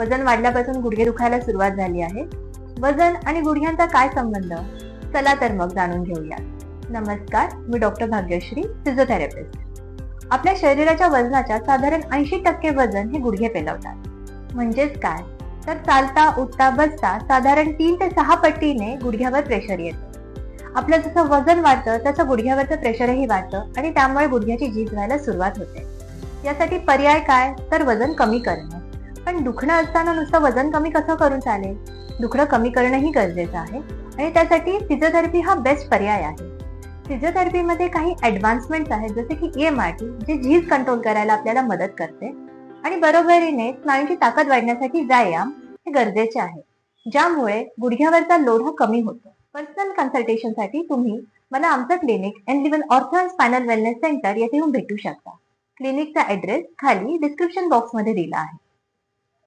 वजन वाढल्यापासून गुडघे दुखायला सुरुवात झाली आहे. वजन आणि गुडघ्यांचा काय संबंध? चला तर मग जाणून घेऊया नमस्कार मी डॉक्टर भाग्यश्री फिजिओथेरपिस्ट आपल्या शरीराच्या वजनाच्या साधारण ऐंशी टक्के वजन हे गुडघे पेलवतात. म्हणजेच काय? तर चालता उठता बसता साधारण तीन ते सहा पट्टीने गुडघ्यावर प्रेशर येतं. आपलं जसं वजन वाढतं तसं गुडघ्यावरचं प्रेशरही वाढतं आणि त्यामुळे गुडघ्याची झीज व्हायला सुरुवात होते. यासाठी पर्याय काय? तर वजन कमी करणे. पण दुखणं असताना नुसतं वजन कमी कसं करून चालेल? दुखणं कमी करणंही गरजेचं आहे. आणि त्यासाठी फिजिओथेरपी हा बेस्ट पर्याय आहे. फिजिओथेरपीमध्ये काही ऍडव्हान्समेंट्स आहेत जसे की E एम आर टी जे झीज कंट्रोल करायला आपल्याला मदत करते. आणि बरोबरीने स्नायूंची ताकद वाढण्यासाठी व्यायाम हे गरजेचे आहे. ज्यामुळे गुडघ्यावरचा लोड हा कमी होतो. पर्सनल कन्सल्टेशनसाठी तुम्ही मला आमचं clinic Enliven ortho and spinal wellness centre येथे येऊन भेटू शकता. क्लिनिकचा ऍड्रेस खाली डिस्क्रिप्शन बॉक्समध्ये दिला आहे.